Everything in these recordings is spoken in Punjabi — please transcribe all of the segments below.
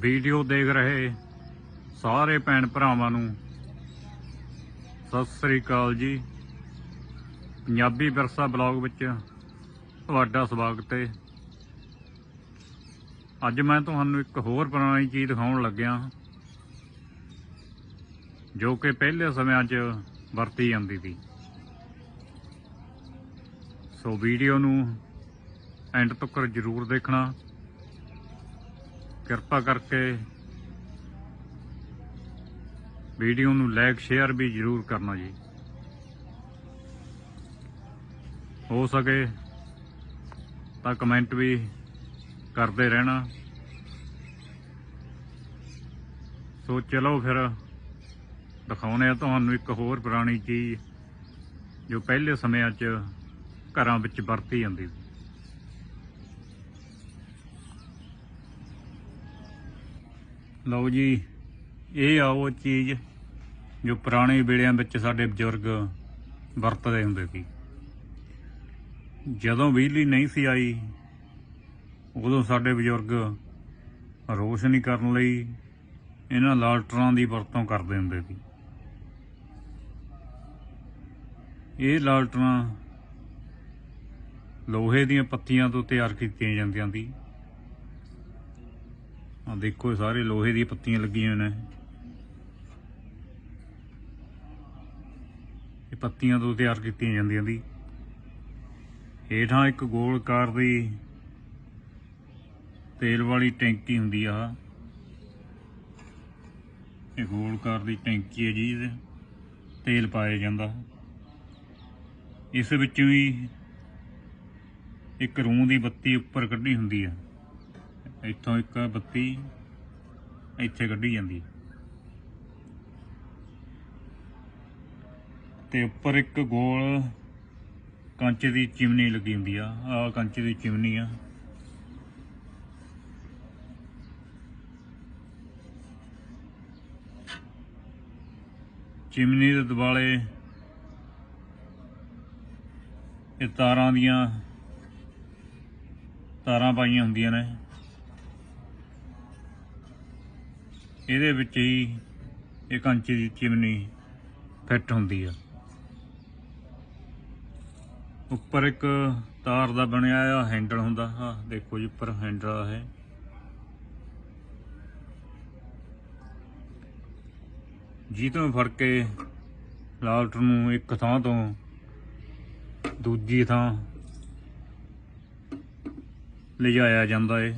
ਵੀਡੀਓ ਦੇਖ ਰਹੇ ਸਾਰੇ ਭੈਣ ਭਰਾਵਾਂ ਨੂੰ। ਸਤਿ ਸ੍ਰੀ ਅਕਾਲ ਜੀ। ਪੰਜਾਬੀ ਵਿਰਸਾ ਬਲੌਗ ਵਿੱਚ ਤੁਹਾਡਾ ਸਵਾਗਤ ਹੈ। ਅੱਜ ਮੈਂ ਤੁਹਾਨੂੰ ਇੱਕ ਹੋਰ ਪੁਰਾਣੀ ਚੀਜ਼ ਦਿਖਾਉਣ ਲੱਗਿਆ, ਜੋ ਕਿ ਪਹਿਲੇ ਸਮਿਆਂ 'ਚ ਵਰਤੀ ਜਾਂਦੀ ਸੀ। ਸੋ ਵੀਡੀਓ ਨੂੰ ਐਂਡ ਤੱਕ ਜ਼ਰੂਰ ਦੇਖਣਾ। ਕਿਰਪਾ ਕਰਕੇ ਵੀਡੀਓ ਨੂੰ ਲਾਈਕ, ਸ਼ੇਅਰ ਵੀ ਜ਼ਰੂਰ ਕਰਨਾ ਜੀ। ਹੋ ਸਕੇ ਤਾਂ ਕਮੈਂਟ ਵੀ ਕਰਦੇ ਰਹਿਣਾ। ਸੋ ਚਲੋ ਫਿਰ ਦਿਖਾਉਣੇ ਆ ਤੁਹਾਨੂੰ ਇੱਕ ਹੋਰ ਪੁਰਾਣੀ ਚੀਜ਼ ਜੋ ਪਹਿਲੇ ਸਮਿਆਂ 'ਚ ਘਰਾਂ ਵਿੱਚ ਵਰਤੀ ਜਾਂਦੀ ਸੀ। ਲਓ ਜੀ, ਇਹ ਆ ਉਹ ਚੀਜ਼ ਜੋ ਪੁਰਾਣੇ ਵੇਲਿਆਂ ਵਿੱਚ ਸਾਡੇ ਬਜ਼ੁਰਗ ਵਰਤਦੇ ਹੁੰਦੇ ਸੀ। ਜਦੋਂ ਬਿਜਲੀ ਨਹੀਂ ਸੀ ਆਈ, ਉਦੋਂ ਸਾਡੇ ਬਜ਼ੁਰਗ ਰੋਸ਼ਨੀ ਕਰਨ ਲਈ ਇਹਨਾਂ ਲਾਲਟਰਾਂ ਦੀ ਵਰਤੋਂ ਕਰਦੇ ਹੁੰਦੇ ਸੀ। ਇਹ ਲਾਲਟਰਾਂ ਲੋਹੇ ਦੀਆਂ ਪੱਤੀਆਂ ਤੋਂ ਤਿਆਰ ਕੀਤੀਆਂ ਜਾਂਦੀਆਂ ਸੀ। ਆ ਦੇਖੋ ਸਾਰੇ ਲੋਹੇ ਦੀਆਂ ਪੱਤੀਆਂ ਲੱਗੀਆਂ ਨੇ। ਇਹ ਪੱਤੀਆਂ ਤੋਂ ਤਿਆਰ ਕੀਤੀਆਂ ਜਾਂਦੀਆਂ ਸੀ ਹੇਠਾਂ ਇੱਕ ਗੋਲਕਾਰ ਦੀ ਤੇਲ ਵਾਲੀ ਟੈਂਕੀ ਹੁੰਦੀ ਆ। ਇਹ ਗੋਲਕਾਰ ਦੀ ਟੈਂਕੀ ਹੈ ਜੀ, ਇਹਦੇ ਤੇਲ ਪਾਇਆ ਜਾਂਦਾ। ਇਸ ਵਿੱਚ ਵੀ ਇੱਕ ਰੂੰ ਦੀ ਬੱਤੀ ਉੱਪਰ ਕੱਢੀ ਹੁੰਦੀ ਆ। ਇੱਥੋਂ ਇੱਕ ਬੱਤੀ ਇੱਥੇ ਕੱਢੀ ਜਾਂਦੀ। ਹੈ ਤੇ ਉੱਪਰ ਇੱਕ ਗੋਲ ਕੰਚ ਦੀ ਚਿਮਨੀ ਲੱਗੀ ਹੁੰਦੀ ਆ। ਆਹ ਕੰਚ ਦੀ ਚਿਮਨੀ ਆ। ਚਿਮਨੀ ਦੇ ਦੁਆਲੇ ਇਹ ਤਾਰਾਂ ਦੀਆਂ ਤਾਰਾਂ ਪਾਈਆਂ ਹੁੰਦੀਆਂ ਨੇ। ਇਹਦੇ ਵਿੱਚ ਹੀ ਇਹ ਕੰਚ ਦੀ ਚਿਮਨੀ ਫਿੱਟ ਹੁੰਦੀ ਆ। ਉੱਪਰ ਇੱਕ ਤਾਰ ਦਾ ਬਣਿਆ ਆ ਹੈਂਡਲ ਹੁੰਦਾ। ਆ ਦੇਖੋ ਜੀ, ਉੱਪਰ ਹੈਂਡਲ ਆ ਇਹ। ਜੀ ਤੋਂ ਫੜ ਕੇ ਲਾਲਟ ਨੂੰ ਇੱਕ ਥਾਂ ਤੋਂ ਦੂਜੀ ਥਾਂ ਲਿਜਾਇਆ ਜਾਂਦਾ ਏ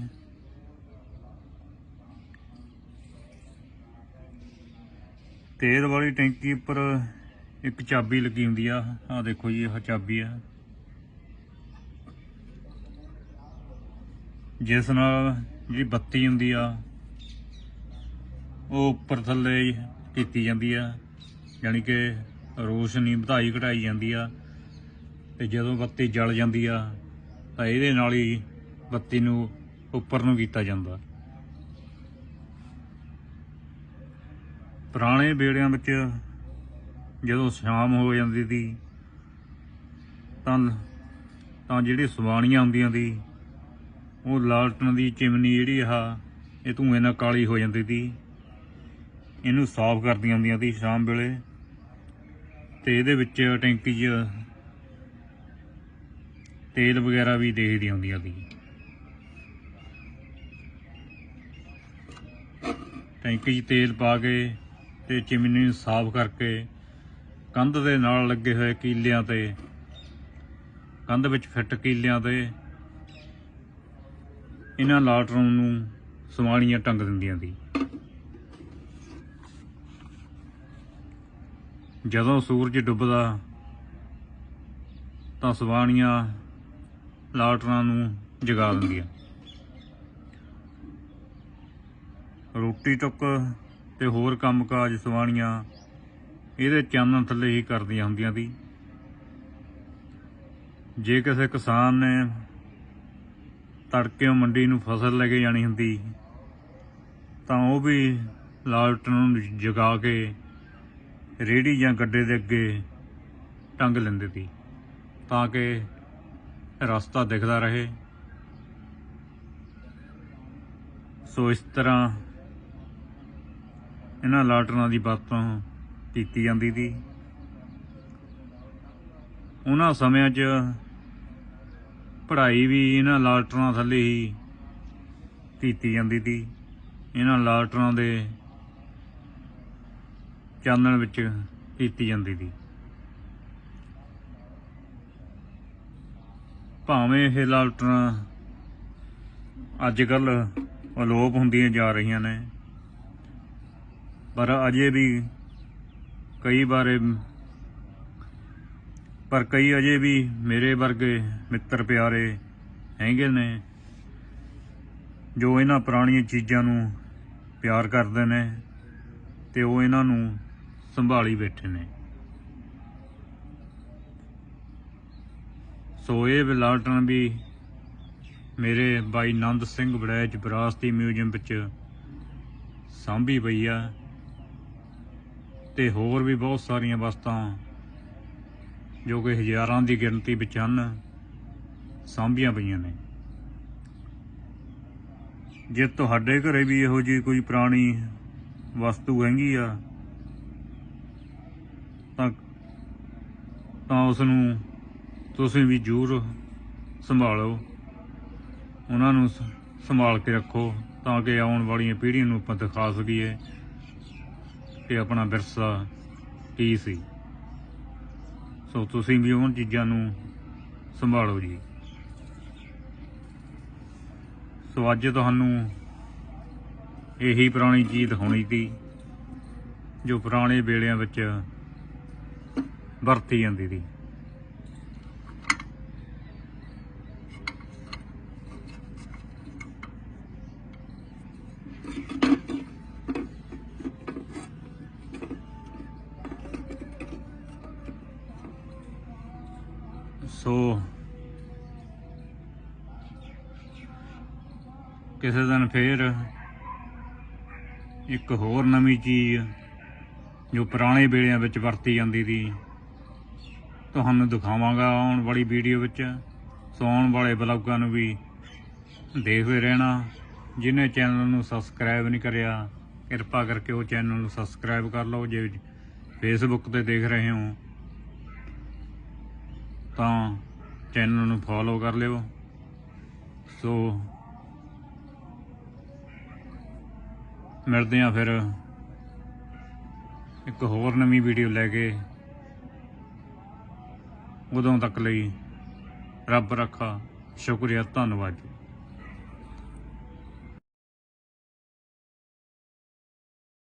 ਤੇਲ ਵਾਲੀ ਟੈਂਕੀ ਉੱਪਰ ਇੱਕ ਚਾਬੀ ਲੱਗੀ ਹੁੰਦੀ ਆ। ਆ ਦੇਖੋ ਜੀ ਇਹ ਚਾਬੀ ਆ। ਜਿਸ ਨਾਲ ਜਿਹੜੀ ਬੱਤੀ ਹੁੰਦੀ ਆ, ਉਹ ਉੱਪਰ ਥੱਲੇ ਕੀਤੀ ਜਾਂਦੀ ਆ। ਯਾਨੀ ਕਿ ਰੋਸ਼ਨੀ ਵਧਾਈ ਘਟਾਈ ਜਾਂਦੀ ਆ। ਤੇ ਜਦੋਂ ਬੱਤੀ ਜਲ ਜਾਂਦੀ ਆ, ਤਾਂ ਇਹਦੇ ਨਾਲ ਹੀ ਬੱਤੀ ਨੂੰ ਉੱਪਰ ਨੂੰ ਕੀਤਾ ਜਾਂਦਾ। ਪੁਰਾਣੇ ਵੇੜਿਆਂ ਵਿੱਚ ਜਦੋਂ ਸ਼ਾਮ ਹੋ ਜਾਂਦੀ ਸੀ, ਤਾਂ ਤਾਂ ਜਿਹੜੀ ਸਵਾਣੀਆਂ ਹੁੰਦੀਆਂ ਸੀ, ਉਹ ਲਾਲਟਨ ਦੀ ਚਿਮਨੀ ਜਿਹੜੀ ਆ, ਇਹ ਧੂਏ ਨਾਲ ਕਾਲੀ ਹੋ ਜਾਂਦੀ ਸੀ। ਇਹਨੂੰ ਸਾਫ਼ ਕਰਦੀਆਂ ਹੁੰਦੀਆਂ ਸੀ ਸ਼ਾਮ ਵੇਲੇ। ਤੇ ਇਹਦੇ ਵਿੱਚ ਟੈਂਕੀ 'ਚ ਤੇਲ ਵਗੈਰਾ ਵੀ ਦੇਖਦੀ ਹੁੰਦੀਆਂ ਸੀ। ਟੈਂਕੀ 'ਚ ਤੇਲ ਪਾ ਕੇ ਤੇ ਚਿਮਨੀ ਨੂੰ ਸਾਫ਼ ਕਰਕੇ ਕੰਧ ਦੇ ਨਾਲ ਲੱਗੇ ਹੋਏ ਕੀਲਿਆਂ ਤੇ, ਕੰਧ ਵਿੱਚ ਫਿੱਟ ਕੀਲਿਆਂ ਤੇ ਇਹਨਾਂ ਲਾਟਰਾਂ ਨੂੰ ਸਵਾਣੀਆਂ ਟੰਗ ਦਿੰਦੀਆਂ ਸੀ। ਜਦੋਂ ਸੂਰਜ ਡੁੱਬਦਾ, ਤਾਂ ਸਵਾਣੀਆਂ ਲਾਟਰਾਂ ਨੂੰ ਜਗਾ ਦਿੰਦੀਆਂ। ਰੋਟੀ ਟੁੱਕ ਤੇ ਹੋਰ ਕੰਮਕਾਜ ਸਵਾਣੀਆਂ ਇਹਦੇ ਚਾਨਣ ਥੱਲੇ ਹੀ ਕਰਦੀਆਂ ਹੁੰਦੀਆਂ ਸੀ। ਜੇ ਕਿਸੇ ਕਿਸਾਨ ਨੇ ਤੜਕੇ ਮੰਡੀ ਨੂੰ ਫਸਲ ਲੈ ਕੇ ਜਾਣੀ ਹੁੰਦੀ, ਤਾਂ ਉਹ ਵੀ ਲਾਲਟਨ ਨੂੰ ਜਗਾ ਕੇ ਰੇੜੀ ਜਾਂ ਗੱਡੇ ਦੇ ਅੱਗੇ ਟੰਗ ਲੈਂਦੇ ਸੀ, ਤਾਂ ਕਿ ਰਸਤਾ ਦਿਖਦਾ ਰਹੇ। ਸੋ ਇਸ ਤਰ੍ਹਾਂ ਇਹਨਾਂ ਲਾਟਰਾਂ ਦੀ ਵਰਤੋਂ ਕੀਤੀ ਜਾਂਦੀ ਸੀ। ਉਹਨਾਂ ਸਮਿਆਂ 'ਚ ਪੜ੍ਹਾਈ ਵੀ ਇਹਨਾਂ ਲਾਟਰਾਂ ਥੱਲੇ ਹੀ ਕੀਤੀ ਜਾਂਦੀ ਸੀ। ਇਹਨਾਂ ਲਾਟਰਾਂ ਦੇ ਚਾਨਣ ਵਿੱਚ ਕੀਤੀ ਜਾਂਦੀ ਸੀ। ਭਾਵੇਂ ਇਹ ਲਾਲਟਰਾਂ ਅੱਜ ਕੱਲ ਅਲੋਪ ਹੁੰਦੀਆਂ ਜਾ ਰਹੀਆਂ ਨੇ ਪਰ ਅਜੇ ਵੀ ਕਈ ਬਾਰੇ ਪਰ ਕਈ ਅਜੇ ਵੀ ਮੇਰੇ ਵਰਗੇ ਮਿੱਤਰ ਪਿਆਰੇ ਹੈਗੇ ਨੇ, ਜੋ ਇਹਨਾਂ ਪੁਰਾਣੀਆਂ ਚੀਜ਼ਾਂ ਨੂੰ ਪਿਆਰ ਕਰਦੇ ਨੇ ਤੇ ਉਹ ਇਹਨਾਂ ਨੂੰ ਸੰਭਾਲੀ ਬੈਠੇ ਨੇ। ਸੋ ਇਹ ਵਿਲਾਟਣ ਵੀ ਮੇਰੇ ਬਾਈ ਨੰਦ ਸਿੰਘ ਬੜੈਚ ਵਿਰਾਸਤੀ ਮਿਊਜ਼ੀਅਮ ਵਿੱਚ ਸਾਂਭੀ ਪਈ ਆ। ਤੇ ਹੋਰ ਵੀ ਬਹੁਤ ਸਾਰੀਆਂ ਵਸਤਾਂ, ਜੋ ਕਿ ਹਜ਼ਾਰਾਂ ਦੀ ਗਿਣਤੀ ਵਿੱਚ ਹਨ, ਸਾਂਭੀਆਂ ਪਈਆਂ ਨੇ। ਜੇ ਤੁਹਾਡੇ ਘਰੇ ਵੀ ਇਹੋ ਜਿਹੀ ਕੋਈ ਪੁਰਾਣੀ ਵਸਤੂ ਹੈਗੀ ਆ, ਤਾਂ ਤਾਂ ਉਸ ਨੂੰ ਤੁਸੀਂ ਵੀ ਜ਼ਰੂਰ ਸੰਭਾਲੋ। ਉਹਨਾਂ ਨੂੰ ਸੰਭਾਲ ਕੇ ਰੱਖੋ, ਤਾਂ ਕਿ ਆਉਣ ਵਾਲੀਆਂ ਪੀੜ੍ਹੀਆਂ ਨੂੰ ਆਪਾਂ ਦਿਖਾ ਸਕੀਏ। ਕਿ ਆਪਣਾ ਵਿਰਸਾ ਕੀ ਸੀ? ਸੋ ਤੁਸੀਂ ਵੀ ਉਹਨਾਂ ਚੀਜ਼ਾਂ ਨੂੰ ਸੰਭਾਲੋ ਜੀ। ਸੋ ਅੱਜ ਤੁਹਾਨੂੰ ਇਹੀ ਪੁਰਾਣੀ ਚੀਜ਼ ਦਿਖਾਉਣੀ ਸੀ, ਜੋ ਪੁਰਾਣੇ ਵੇਲਿਆਂ ਵਿੱਚ ਵਰਤੀ ਜਾਂਦੀ ਸੀ। ਸੋ ਕਿਸੇ ਦਿਨ ਫੇਰ ਇੱਕ ਹੋਰ ਨਵੀਂ ਚੀਜ਼ ਜੋ ਪੁਰਾਣੇ ਵੇਲਿਆਂ ਵਿੱਚ ਵਰਤੀ ਜਾਂਦੀ ਸੀ, ਤੁਹਾਨੂੰ ਦਿਖਾਵਾਂਗਾ ਆਉਣ ਵਾਲੀ ਵੀਡੀਓ ਵਿੱਚ। ਸੋ ਆਉਣ ਵਾਲੇ ਬਲੌਗਾਂ ਨੂੰ ਵੀ ਦੇਖਦੇ ਰਹਿਣਾ। ਜਿਹਨੇ ਚੈਨਲ ਨੂੰ ਸਬਸਕ੍ਰਾਈਬ ਨਹੀਂ ਕਰਿਆ, ਕਿਰਪਾ ਕਰਕੇ ਉਹ ਚੈਨਲ ਨੂੰ ਸਬਸਕ੍ਰਾਈਬ ਕਰ ਲਓ। ਜੇ ਫੇਸਬੁੱਕ ਤੇ ਦੇਖ ਰਹੇ ਹੋ ਤਾਂ ਚੈਨਲ ਨੂੰ ਫੋਲੋ ਕਰ ਲਿਓ। ਸੋ ਮਿਲਦੇ ਆ ਫਿਰ ਇੱਕ ਹੋਰ ਨਵੀਂ ਵੀਡੀਓ ਲੈ ਕੇ। ਉਦੋਂ ਤੱਕ ਲਈ ਰੱਬ ਰੱਖਾ, ਸ਼ੁਕਰੀਆ, ਧੰਨਵਾਦ ਜੀ।